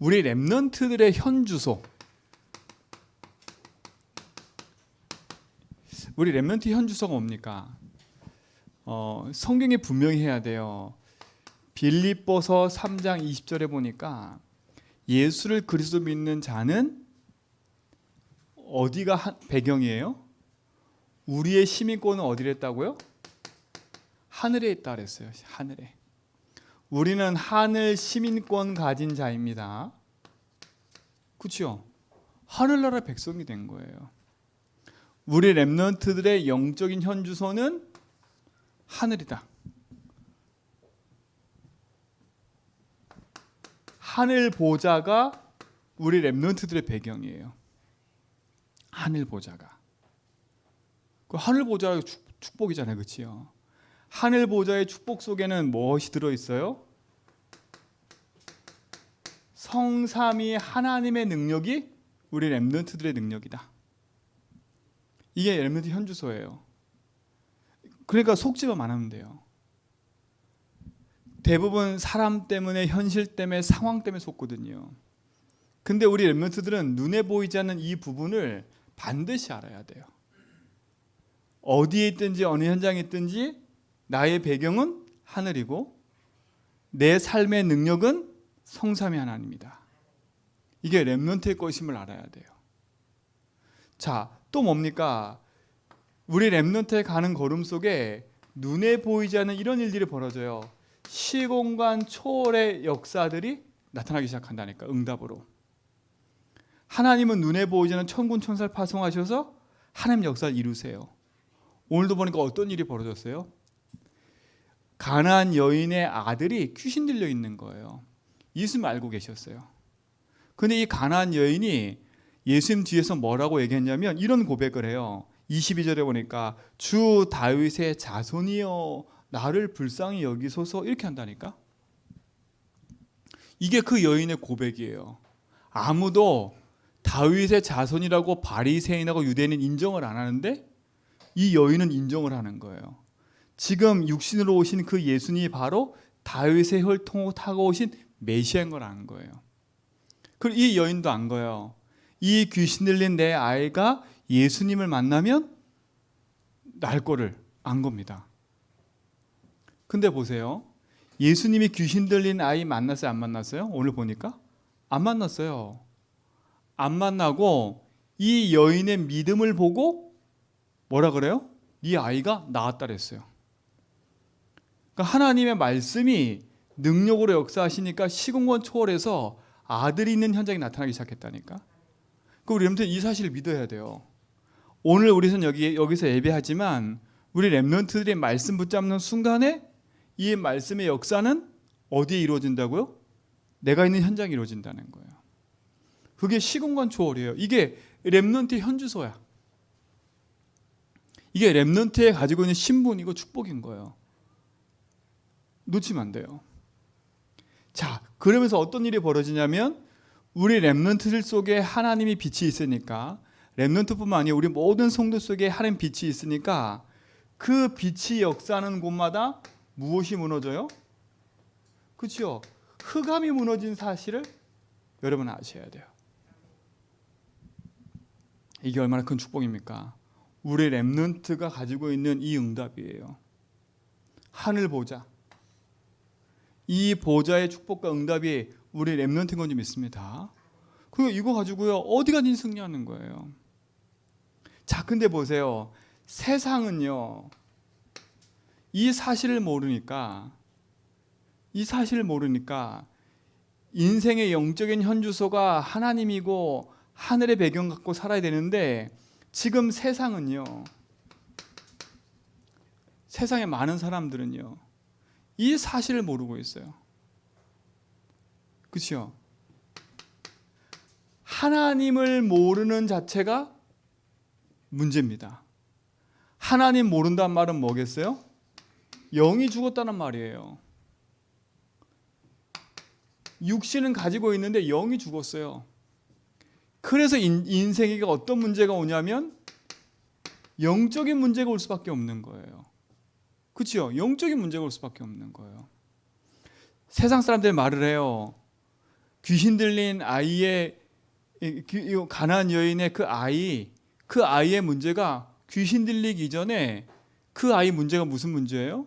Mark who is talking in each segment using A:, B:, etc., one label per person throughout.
A: 우리 랩런트들의 현 주소. 우리 랩런트 현 주소가 뭡니까? 어, 성경에 분명히 해야 돼요. 빌립보서 3장 20절에 보니까 예수를 그리스도 믿는 자는 어디가 한- 배경이에요? 우리의 시민권은 어디에 있다고요? 하늘에 있다 그랬어요. 하늘에. 우리는 하늘 시민권 가진 자입니다. 그렇죠? 하늘나라 백성이 된 거예요. 우리 렘넌트들의 영적인 현주소는 하늘이다. 하늘 보좌가 우리 렘넌트들의 배경이에요. 하늘 보좌가. 그 하늘 보좌가 축, 축복이잖아요. 그렇지요? 하늘 보좌의 축복 속에는 무엇이 들어 있어요? 성삼위 하나님의 능력이 우리 렘넌트들의 능력이다. 이게 렘넌트 현주소예요. 그러니까 속지만 안 하면 돼요. 대부분 사람 때문에 현실 때문에 상황 때문에 속거든요. 근데 우리 렘넌트들은 눈에 보이지 않는 이 부분을 반드시 알아야 돼요. 어디에 있든지 어느 현장에 있든지 나의 배경은 하늘이고 내 삶의 능력은 성삼위 하나님이다. 이게 렘넌트의 것임을 알아야 돼요. 자, 또 뭡니까? 우리 렘넌트에 가는 걸음 속에 눈에 보이지 않는 이런 일들이 벌어져요. 시공간 초월의 역사들이 나타나기 시작한다니까 응답으로. 하나님은 눈에 보이지 않는 천군 천사를 파송하셔서 하나님 역사를 이루세요. 오늘도 보니까 어떤 일이 벌어졌어요? 가나안 여인의 아들이 귀신 들려 있는 거예요. 예수님 알고 계셨어요. 근데 이 가나안 여인이 예수님 뒤에서 뭐라고 얘기했냐면 이런 고백을 해요. 22절에 보니까 주 다윗의 자손이여 나를 불쌍히 여기소서 이렇게 한다니까. 이게 그 여인의 고백이에요. 아무도 다윗의 자손이라고 바리새인하고 유대인은 인정을 안 하는데 이 여인은 인정을 하는 거예요. 지금 육신으로 오신 그 예수님이 바로 다윗의 혈통을 타고 오신 메시아인 걸 아는 거예요. 그리고 이 여인도 안 거예요. 이 귀신 들린 내 아이가 예수님을 만나면 날 거를 안 겁니다. 근데 보세요. 예수님이 귀신 들린 아이 만났어요? 안 만났어요? 오늘 보니까 안 만났어요. 안 만나고 이 여인의 믿음을 보고 뭐라 그래요? 이 아이가 나았다 그랬어요. 그러니까 하나님의 말씀이 능력으로 역사하시니까 시공간 초월해서 아들이 있는 현장이 나타나기 시작했다니까. 그 우리 렘넌트 이 사실을 믿어야 돼요. 오늘 우리는 여기 여기서 예배하지만 우리 렘넌트들이 말씀 붙잡는 순간에 이 말씀의 역사는 어디에 이루어진다고요? 내가 있는 현장에 이루어진다는 거예요. 그게 시공간 초월이에요. 이게 렘넌트의 현주소야. 이게 렘넌트에 가지고 있는 신분이고 축복인 거예요. 놓치면 안 돼요. 자, 그러면서 어떤 일이 벌어지냐면 우리 렘넌트들 속에 하나님이 빛이 있으니까 렘넌트뿐만 아니라 우리 모든 성도 속에 하나님 빛이 있으니까 그 빛이 역사하는 곳마다 무엇이 무너져요? 그렇죠? 흑암이 무너진 사실을 여러분 아셔야 돼요. 이게 얼마나 큰 축복입니까? 우리 렘넌트가 가지고 있는 이 응답이에요. 하늘 보자. 이 보좌의 축복과 응답이 우리 렘넌트인 건지 믿습니다. 그 이거 가지고요 어디 가든 승리하는 거예요. 자, 근데 보세요. 세상은요 이 사실을 모르니까 이 사실을 모르니까 인생의 영적인 현주소가 하나님이고 하늘의 배경 갖고 살아야 되는데 지금 세상은요 세상의 많은 사람들은요 이 사실을 모르고 있어요. 그렇죠? 하나님을 모르는 자체가 문제입니다. 하나님 모른다는 말은 뭐겠어요? 영이 죽었다는 말이에요. 육신은 가지고 있는데 영이 죽었어요. 그래서 인, 인생에게 어떤 문제가 오냐면 영적인 문제가 올 수밖에 없는 거예요. 그렇죠? 영적인 문제가 올 수밖에 없는 거예요. 세상 사람들이 말을 해요. 귀신 들린 아이의 가난 여인의 그 아이 그 아이의 문제가 귀신 들리기 전에 그 아이 문제가 무슨 문제예요?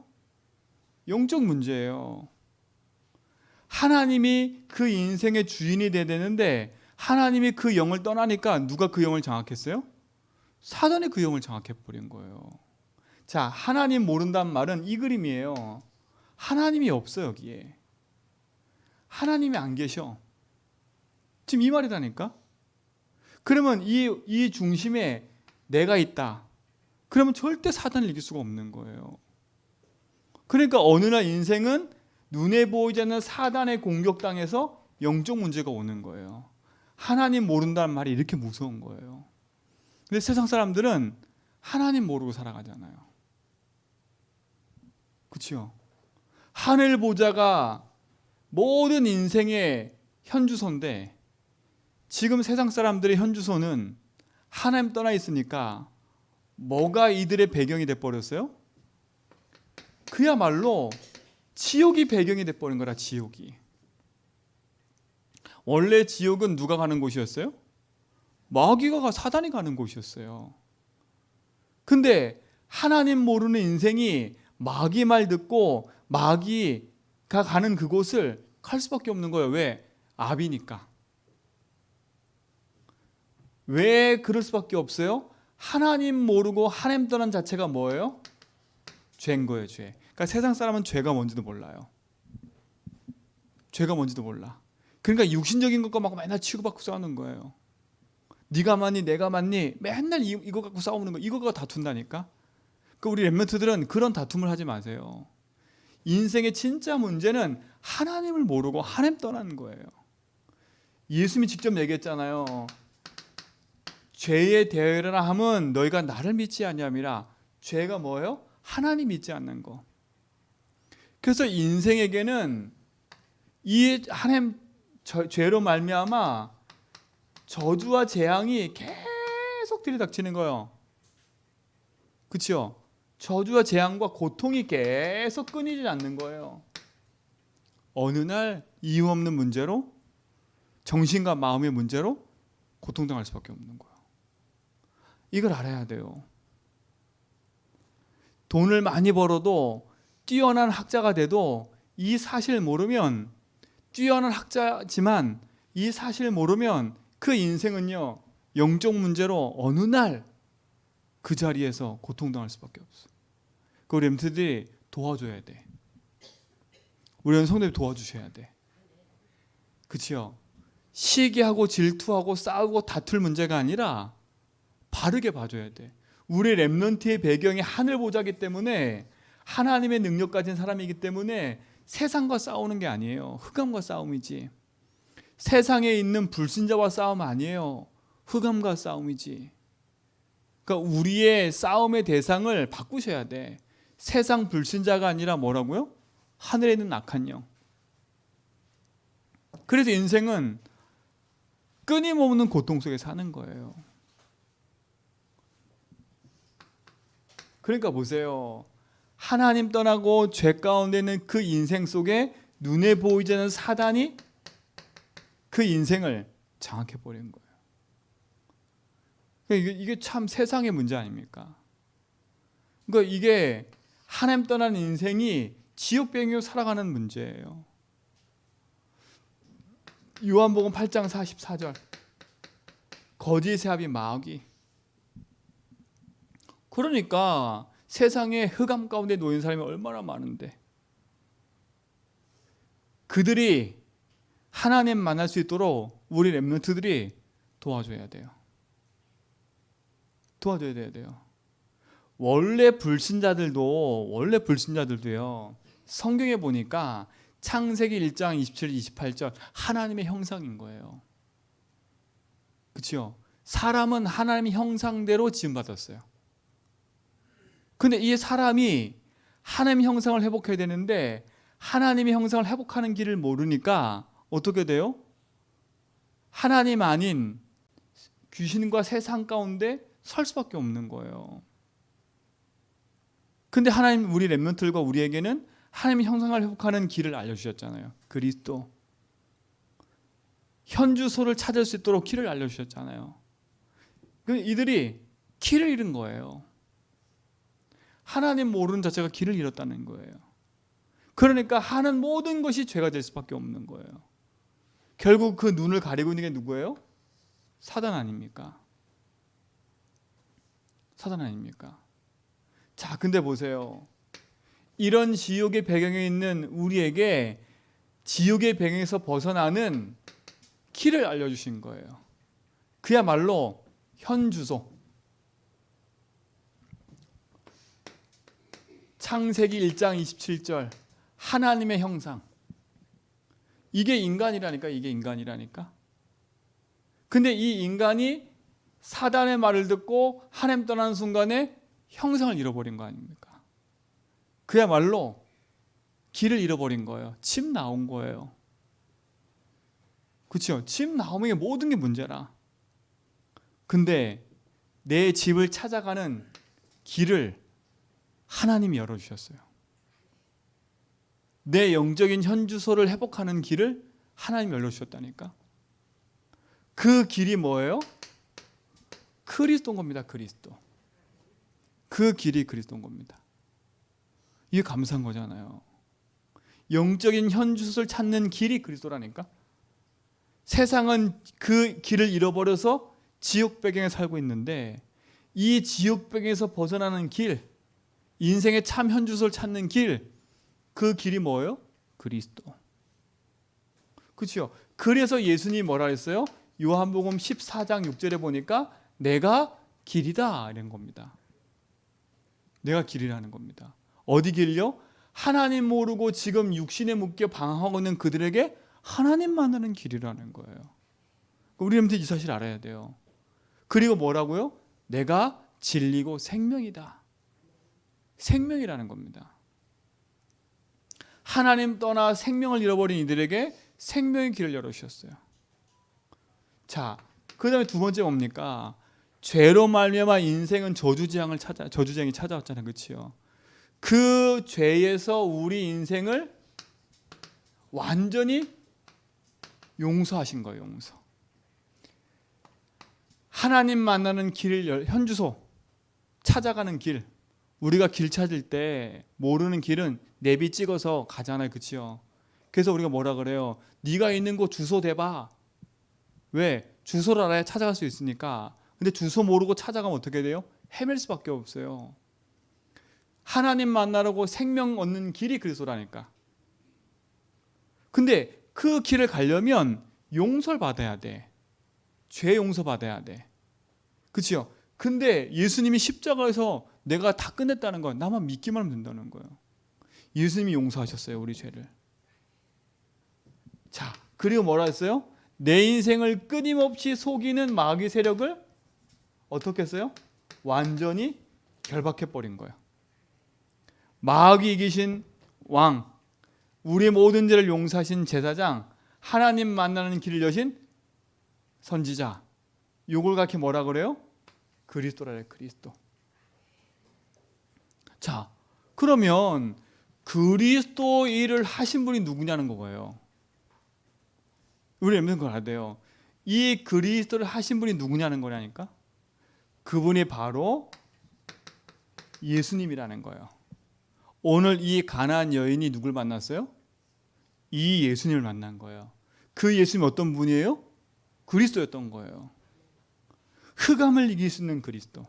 A: 영적 문제예요. 하나님이 그 인생의 주인이 돼야 되는데 하나님이 그 영을 떠나니까 누가 그 영을 장악했어요? 사단이 그 영을 장악해 버린 거예요. 자, 하나님 모른단 말은 이 그림이에요. 하나님이 없어 여기에. 하나님이 안 계셔. 지금 이 말이라니까. 그러면 이, 이 중심에 내가 있다. 그러면 절대 사단을 이길 수가 없는 거예요. 그러니까 어느 날 인생은 눈에 보이지 않는 사단의 공격당해서 영적 문제가 오는 거예요. 하나님 모른다는 말이 이렇게 무서운 거예요. 근데 세상 사람들은 하나님 모르고 살아가잖아요. 그렇죠? 하늘 보자가 모든 인생의 현주소인데 지금 세상 사람들의 현주소는 하나님 떠나 있으니까 뭐가 이들의 배경이 돼 버렸어요? 그야말로 지옥이 배경이 돼 버린 거라 지옥이. 원래 지옥은 누가 가는 곳이었어요? 마귀가 가 사단이 가는 곳이었어요. 근데 하나님 모르는 인생이 마귀 말 듣고 마귀가 가는 그곳을 갈 수밖에 없는 거예요. 왜? 압이니까. 왜 그럴 수밖에 없어요? 하나님 모르고 하나님 떠난 자체가 뭐예요? 죄인 거예요, 죄. 그러니까 세상 사람은 죄가 뭔지도 몰라요. 죄가 뭔지도 몰라. 그러니까 육신적인 것과 막 맨날 치고받고 싸우는 거예요. 네가 맞니 내가 맞니 맨날 이, 이거 갖고 싸우는 거 이거 갖고 다툰다니까. 그 우리 랩런트들은 그런 다툼을 하지 마세요. 인생의 진짜 문제는 하나님을 모르고 하나님 떠나는 거예요. 예수님이 직접 얘기했잖아요. 죄의 대회라 함은 너희가 나를 믿지 아니함이라. 죄가 뭐예요? 하나님 믿지 않는 거. 그래서 인생에게는 이 하나님 저- 죄로 말미암아 저주와 재앙이 계속 들이닥치는 거예요. 그렇죠? 저주와 재앙과 고통이 계속 끊이지 않는 거예요. 어느 날 이유 없는 문제로 정신과 마음의 문제로 고통당할 수밖에 없는 거예요. 이걸 알아야 돼요. 돈을 많이 벌어도 뛰어난 학자가 돼도 이 사실 모르면 뛰어난 학자지만 이 사실 모르면 그 인생은요 영적 문제로 어느 날 그 자리에서 고통당할 수밖에 없어. 그 우리 엠트들이 도와줘야 돼. 우리 성도님 도와주셔야 돼. 그치요? 시기하고 질투하고 싸우고 다툴 문제가 아니라 바르게 봐줘야 돼. 우리 랩런트의 배경이 하늘 보자기 때문에 하나님의 능력 가진 사람이기 때문에 세상과 싸우는 게 아니에요. 흑암과 싸움이지. 세상에 있는 불신자와 싸움 아니에요. 흑암과 싸움이지. 그러니까 우리의 싸움의 대상을 바꾸셔야 돼. 세상 불신자가 아니라 뭐라고요? 하늘에 있는 악한 영. 그래서 인생은 끊임없는 고통 속에 사는 거예요. 그러니까 보세요. 하나님 떠나고 죄 가운데 있는 그 인생 속에 눈에 보이지 않는 사단이 그 인생을 장악해 버린 거예요. 그러니까 이게, 이게 참 세상의 문제 아닙니까? 그러니까 이게 하나님 떠난 인생이 지옥 배경으로 살아가는 문제예요. 요한복음 8장 44절 거짓의 합이 마귀 그러니까 세상에 흑암 가운데 놓인 사람이 얼마나 많은데 그들이 하나님 만날 수 있도록 우리 랩런트들이 도와줘야 돼요. 도와줘야 돼요. 원래 불신자들도 원래 불신자들도요. 성경에 보니까 창세기 1장 27, 28절 하나님의 형상인 거예요. 그렇죠? 사람은 하나님의 형상대로 지음 받았어요. 근데 이 사람이 하나님의 형상을 회복해야 되는데 하나님의 형상을 회복하는 길을 모르니까 어떻게 돼요? 하나님 아닌 귀신과 세상 가운데 설 수밖에 없는 거예요. 근데 하나님 우리 랩런트들과 우리에게는 하나님의 형상을 회복하는 길을 알려주셨잖아요. 그리스도. 현주소를 찾을 수 있도록 길을 알려주셨잖아요. 그 이들이 길을 잃은 거예요. 하나님 모르는 자체가 길을 잃었다는 거예요. 그러니까 하는 모든 것이 죄가 될 수밖에 없는 거예요. 결국 그 눈을 가리고 있는 게 누구예요? 사단 아닙니까? 사단 아닙니까? 자, 근데 보세요. 이런 지옥의 배경에 있는 우리에게 지옥의 배경에서 벗어나는 길을 알려주신 거예요. 그야말로 현주소. 창세기 1장 27절 하나님의 형상. 이게 인간이라니까 이게 인간이라니까. 근데 이 인간이 사단의 말을 듣고 하나님 떠나는 순간에 형상을 잃어버린 거 아닙니까? 그야말로 길을 잃어버린 거예요. 침 나온 거예요. 그렇죠? 침 나오면 이게 모든 게 문제라. 근데 내 집을 찾아가는 길을 하나님이 열어 주셨어요. 내 영적인 현주소를 회복하는 길을 하나님이 열어 주셨다니까. 그 길이 뭐예요? 그리스도인 겁니다. 그리스도. 그 길이 그리스도인 겁니다. 이게 감사한 거잖아요. 영적인 현주소를 찾는 길이 그리스도라니까. 세상은 그 길을 잃어버려서 지옥 배경에 살고 있는데 이 지옥 배경에서 벗어나는 길, 인생의 참 현주소를 찾는 길, 그 길이 뭐예요? 그리스도. 그렇죠? 그래서 예수님이 뭐라 했어요? 요한복음 14장 6절에 보니까 내가 길이다 이런 겁니다. 내가 길이라는 겁니다. 어디 길요? 하나님 모르고 지금 육신에 묶여 방황하고 있는 그들에게 하나님 만나는 길이라는 거예요. 우리한테 이 사실 알아야 돼요. 그리고 뭐라고요? 내가 진리고 생명이다. 생명이라는 겁니다. 하나님 떠나 생명을 잃어버린 이들에게 생명의 길을 열어주셨어요. 자, 그 다음에 두 번째 뭡니까? 죄로 말미암아 인생은 저주지향을 찾아 저주쟁이 찾아왔잖아요, 그렇지요? 그 죄에서 우리 인생을 완전히 용서하신 거예요, 용서. 하나님 만나는 길을 열, 현주소 찾아가는 길. 우리가 길 찾을 때 모르는 길은 내비 찍어서 가잖아요, 그렇지요? 그래서 우리가 뭐라 그래요? 네가 있는 곳 주소 대봐. 왜? 주소를 알아야 찾아갈 수 있으니까. 근데 주소 모르고 찾아가면 어떻게 돼요? 헤맬 수밖에 없어요. 하나님 만나려고 생명 얻는 길이 그리스도라니까. 근데 그 길을 가려면 용서를 받아야 돼. 죄 용서 받아야 돼. 그렇죠? 근데 예수님이 십자가에서 내가 다 끝냈다는 건 나만 믿기만 하면 된다는 거예요. 예수님이 용서하셨어요, 우리 죄를. 자, 그리고 뭐라 했어요? 내 인생을 끊임없이 속이는 마귀 세력을 어떻게 했어요? 완전히 결박해 버린 거예요. 마귀 이기신 왕, 우리의 모든 죄를 용서하신 제사장, 하나님 만나는 길을 여신 선지자. 요걸 갖게 뭐라 그래요? 그리스도라래 그리스도. 자, 그러면 그리스도 일을 하신 분이 누구냐는 거예요. 우리 엠는 걸 알아야 돼요. 이 그리스도를 하신 분이 누구냐는 거라니까. 그분이 바로 예수님이라는 거예요. 오늘 이 가나안 여인이 누굴 만났어요? 이 예수님을 만난 거예요. 그 예수님 어떤 분이에요? 그리스도였던 거예요. 흑암을 이길 수 있는 그리스도.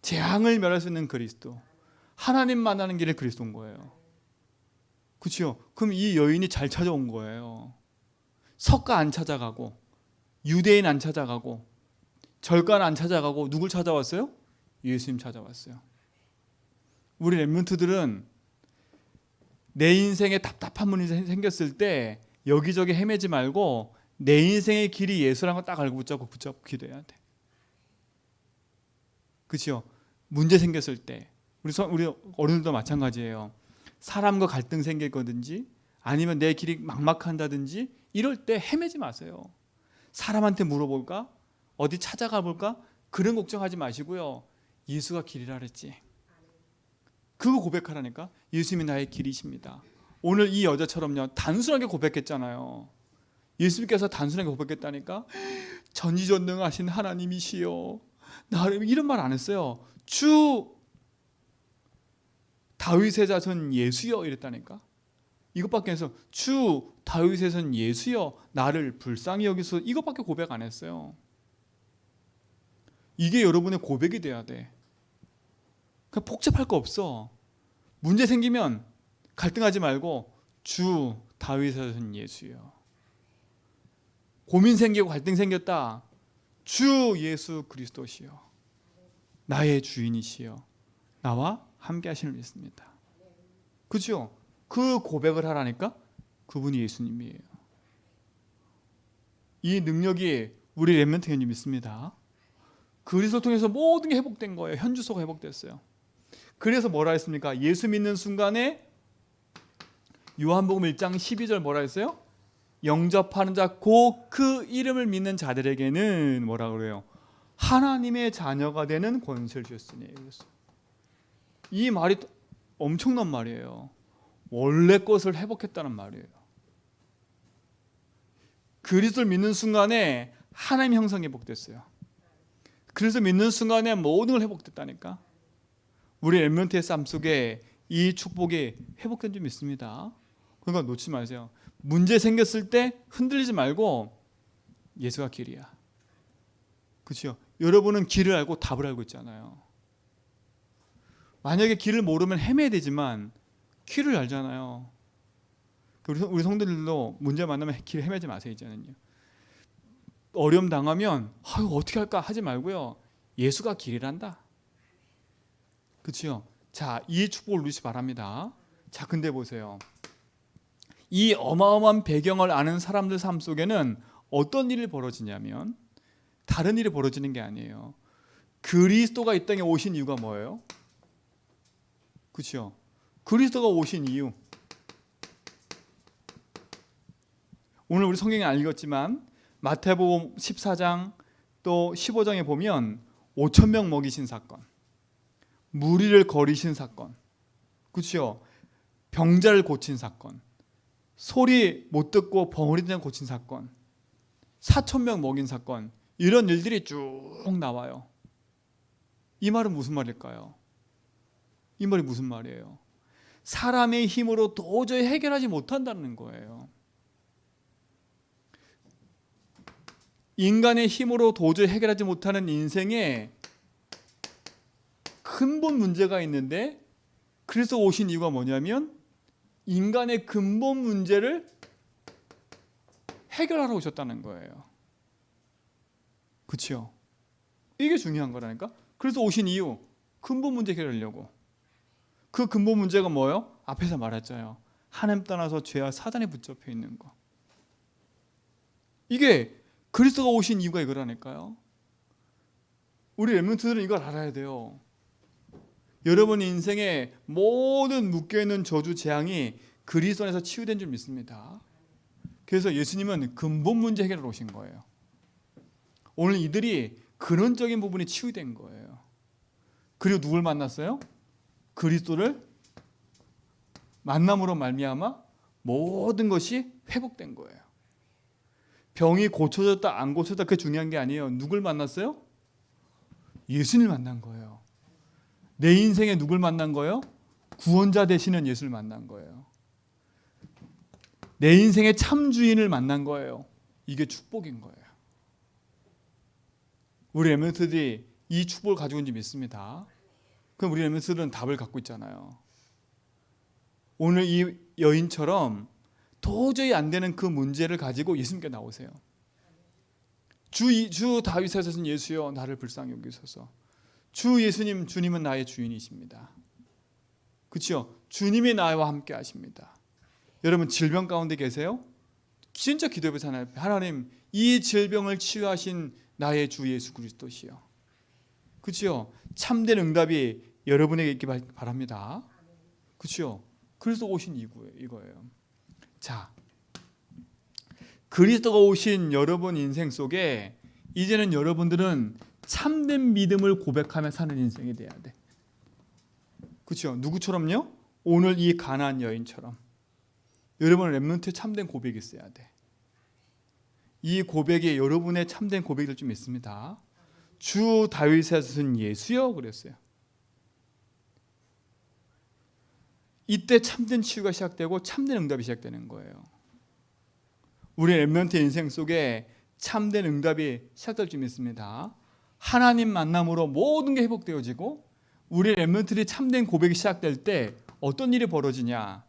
A: 재앙을 멸할 수 있는 그리스도. 하나님 만나는 길의 그리스도인 거예요. 그렇죠? 그럼 이 여인이 잘 찾아온 거예요. 석가 안 찾아가고 유대인 안 찾아가고 절간 안 찾아가고 누굴 찾아왔어요? 예수님 찾아왔어요. 우리 랩런트들은 내 인생에 답답한 문이 생겼을 때 여기저기 헤매지 말고 내 인생의 길이 예수라는 걸딱 알고 붙잡고 붙잡고 기도해야 돼. 그렇죠? 문제 생겼을 때 우리 서, 우리 어른들도 마찬가지예요. 사람과 갈등 생겼거든지 아니면 내 길이 막막한다든지 이럴 때 헤매지 마세요. 사람한테 물어볼까? 어디 찾아가 볼까? 그런 걱정하지 마시고요. 예수가 길이라 그랬지. 그거 고백하라니까. 예수님이 나의 길이십니다. 오늘 이 여자처럼요. 단순하게 고백했잖아요. 예수님께서 단순하게 고백했다니까 전지전능하신 하나님이시여 나를 이런 말 안 했어요. 주 다윗의 자손 예수여 이랬다니까. 이것밖에 해서 주 다윗의 자손 예수여 나를 불쌍히 여기서 이것밖에 고백 안 했어요. 이게 여러분의 고백이 돼야 돼. 그냥 복잡할 거 없어. 문제 생기면 갈등하지 말고 주 다윗의 자손 예수여. 고민 생기고 갈등 생겼다. 주 예수 그리스도시여. 나의 주인이시여. 나와 함께 하시는 믿습니다. 그죠? 그 고백을 하라니까 그분이 예수님이에요. 이 능력이 우리 렘멘트 교님 믿습니다. 그리스도 통해서 모든 게 회복된 거예요. 현주소가 회복됐어요. 그래서 뭐라 했습니까? 예수 믿는 순간에 요한복음 1장 12절 뭐라 했어요? 영접하는 자 곧 그 이름을 믿는 자들에게는 뭐라 그래요? 하나님의 자녀가 되는 권세를 주셨으니. 이 말이 엄청난 말이에요. 원래 것을 회복했다는 말이에요. 그리스도를 믿는 순간에 하나님 형성이 회복됐어요. 그래서 믿는 순간에 모든 걸 회복됐다니까. 우리 엘멘트의 삶 속에 이 축복이 회복된 줄 믿습니다. 그러니까 놓지 마세요. 문제 생겼을 때 흔들리지 말고 예수가 길이야. 그렇죠? 여러분은 길을 알고 답을 알고 있잖아요. 만약에 길을 모르면 헤매야 되지만 길을 알잖아요. 우리 성도들도 문제 만나면 길 헤매지 마세요 이제는요. 어려움 당하면 아유 어떻게 할까 하지 말고요. 예수가 길이란다. 그렇죠? 자, 이 축복을 누리시 바랍니다. 자, 근데 보세요. 이 어마어마한 배경을 아는 사람들 삶 속에는 어떤 일이 벌어지냐면 다른 일이 벌어지는 게 아니에요. 그리스도가 이 땅에 오신 이유가 뭐예요? 그렇죠? 그리스도가 오신 이유. 오늘 우리 성경에 안 읽었지만 마태복음 14장 또 15장에 보면 5천 명 먹이신 사건, 무리를 거리신 사건, 그렇죠? 병자를 고친 사건, 소리 못 듣고 벙어리 장 고친 사건, 4천 명 먹인 사건 이런 일들이 쭉 나와요. 이 말은 무슨 말일까요? 이 말이 무슨 말이에요? 사람의 힘으로 도저히 해결하지 못한다는 거예요. 인간의 힘으로 도저히 해결하지 못하는 인생에 근본 문제가 있는데 그래서 오신 이유가 뭐냐면 인간의 근본 문제를 해결하러 오셨다는 거예요. 그렇죠? 이게 중요한 거라니까. 그래서 오신 이유 근본 문제 해결하려고. 그 근본 문제가 뭐예요? 앞에서 말했잖아요. 하나님 떠나서 죄와 사단에 붙잡혀 있는 거. 이게 그리스도가 오신 이유가 이거라니까요. 우리 렘넌트들은 이걸 알아야 돼요. 여러분 인생의 모든 묶여 있는 저주 재앙이 그리스도 안에서 치유된 줄 믿습니다. 그래서 예수님은 근본 문제 해결을 오신 거예요. 오늘 이들이 근원적인 부분이 치유된 거예요. 그리고 누굴 만났어요? 그리스도를 만남으로 말미암아 모든 것이 회복된 거예요. 병이 고쳐졌다 안 고쳐졌다 그게 중요한 게 아니에요. 누굴 만났어요? 예수님을 만난 거예요. 내 인생에 누굴 만난 거예요? 구원자 되시는 예수를 만난 거예요. 내 인생의 참 주인을 만난 거예요. 이게 축복인 거예요. 우리 에멘트들이 이 축복을 가지고 있는지 믿습니다. 그럼 우리 에멘트들은 답을 갖고 있잖아요. 오늘 이 여인처럼 도저히 안 되는 그 문제를 가지고 예수님께 나오세요. 주, 이- 주 자손 예수여 나를 불쌍히 여기소서. 주 예수님 주님은 나의 주인이십니다. 그렇죠? 주님이 나와 함께 하십니다. 여러분 질병 가운데 계세요? 진짜 기도해 보잖아요. 하나님 이 질병을 치유하신 나의 주 예수 그리스도시여. 그렇죠? 참된 응답이 여러분에게 있기 바- 바랍니다. 그렇죠? 그래서 오신 이거예요. 자, 그리스도가 오신 여러분 인생 속에 이제는 여러분들은 참된 믿음을 고백하며 사는 인생이 돼야 돼. 그렇죠? 누구처럼요? 오늘 이 가난 여인처럼 여러분 렘넌트 참된 고백이 있어야 돼. 이 고백이 여러분의 참된 고백이 될줄 믿습니다. 주 다윗의 자손 예수여 그랬어요. 이때 참된 치유가 시작되고 참된 응답이 시작되는 거예요. 우리 렘넌트 인생 속에 참된 응답이 시작될 줄 믿습니다. 하나님 만남으로 모든 게 회복되어지고 우리 렘넌트들이 참된 고백이 시작될 때 어떤 일이 벌어지냐?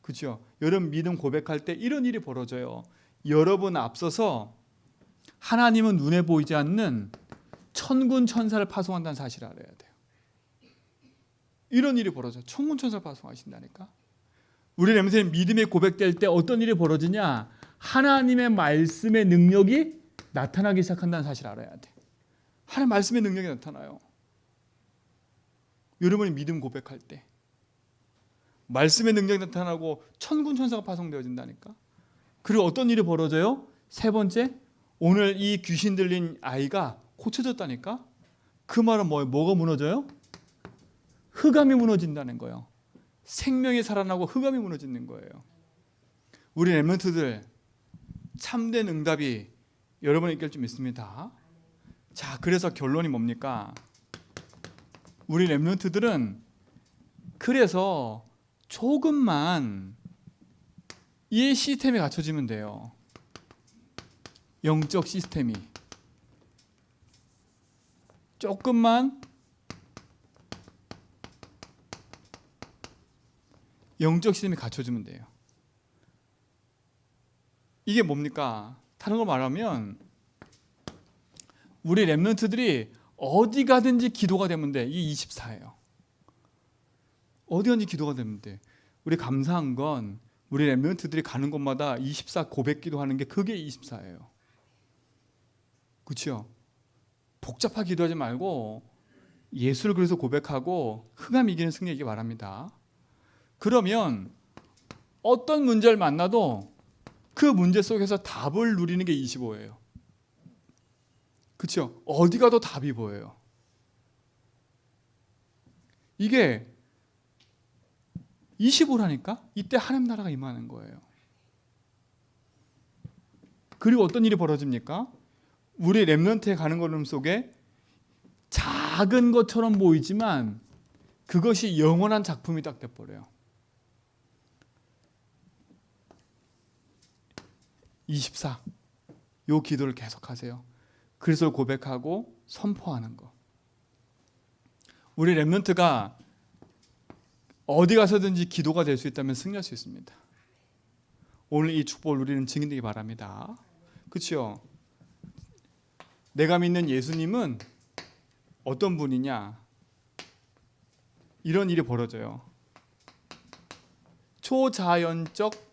A: 그렇죠? 여러분 믿음 고백할 때 이런 일이 벌어져요. 여러분 앞서서 하나님은 눈에 보이지 않는 천군 천사를 파송한다는 사실을 알아야 돼요. 이런 일이 벌어져. 천군 천사를 파송하신다니까. 우리 렘넌트는 믿음의 고백될 때 어떤 일이 벌어지냐? 하나님의 말씀의 능력이 나타나기 시작한다는 사실을 알아야 돼. 하나님 말씀의 능력이 나타나요. 여러분이 믿음 고백할 때 말씀의 능력이 나타나고 천군 천사가 파송되어진다니까. 그리고 어떤 일이 벌어져요? 세 번째, 오늘 이 귀신 들린 아이가 고쳐졌다니까. 그 말은 뭐예요? 뭐가 무너져요? 흑암이 무너진다는 거예요. 생명이 살아나고 흑암이 무너지는 거예요. 우리 렘런트들 참된 응답이 여러분에게 있길 줄 믿습니다. 자, 그래서 결론이 뭡니까? 우리 렘런트들은 그래서 조금만 이 시스템이 갖춰지면 돼요. 영적 시스템이 조금만 영적 시스템이 갖춰지면 돼요. 이게 뭡니까? 다른 걸 말하면 우리 렘넌트들이 어디 가든지 기도가 되면 돼. 이게 24예요. 어디 가든지 기도가 되면 돼. 우리 감사한 건 우리 렘넌트들이 가는 곳마다 24 고백 기도하는 게 그게 24예요. 그렇죠? 복잡하게 기도하지 말고 예수를 그래서 고백하고 흑암 이기는 승리이기 바랍니다. 그러면 어떤 문제를 만나도 그 문제 속에서 답을 누리는 게 25예요. 그렇죠? 어디 가도 답이 보여요. 이게 25라니까 이때 하나님 나라가 임하는 거예요. 그리고 어떤 일이 벌어집니까? 우리 렘넌트에 가는 걸음 속에 작은 것처럼 보이지만 그것이 영원한 작품이 딱 돼버려요. 24. 요 기도를 계속하세요. 그리스도 고백하고 선포하는 거. 우리 렘넌트가 어디 가서든지 기도가 될 수 있다면 승리할 수 있습니다. 오늘 이 축복을 우리는 증인되기 바랍니다. 그렇죠? 내가 믿는 예수님은 어떤 분이냐? 이런 일이 벌어져요. 초자연적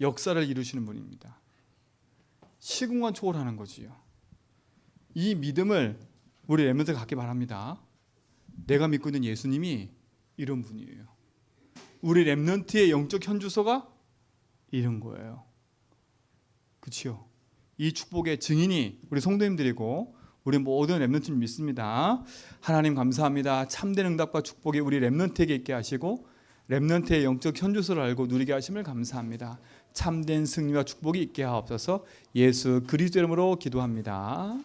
A: 역사를 이루시는 분입니다. 시공간 초월하는 거지요. 이 믿음을 우리 렘넌트 갖기 바랍니다. 내가 믿고 있는 예수님이 이런 분이에요. 우리 렘넌트의 영적 현주소가 이런 거예요. 그렇죠? 이 축복의 증인이 우리 성도님들이고 우리 모든 렘넌트 믿습니다. 하나님 감사합니다. 참된 응답과 축복이 우리 렘넌트에게 있게 하시고 렘넌트의 영적 현주소를 알고 누리게 하심을 감사합니다. 참된 승리와 축복이 있게 하옵소서. 예수 그리스도 이름으로 기도합니다.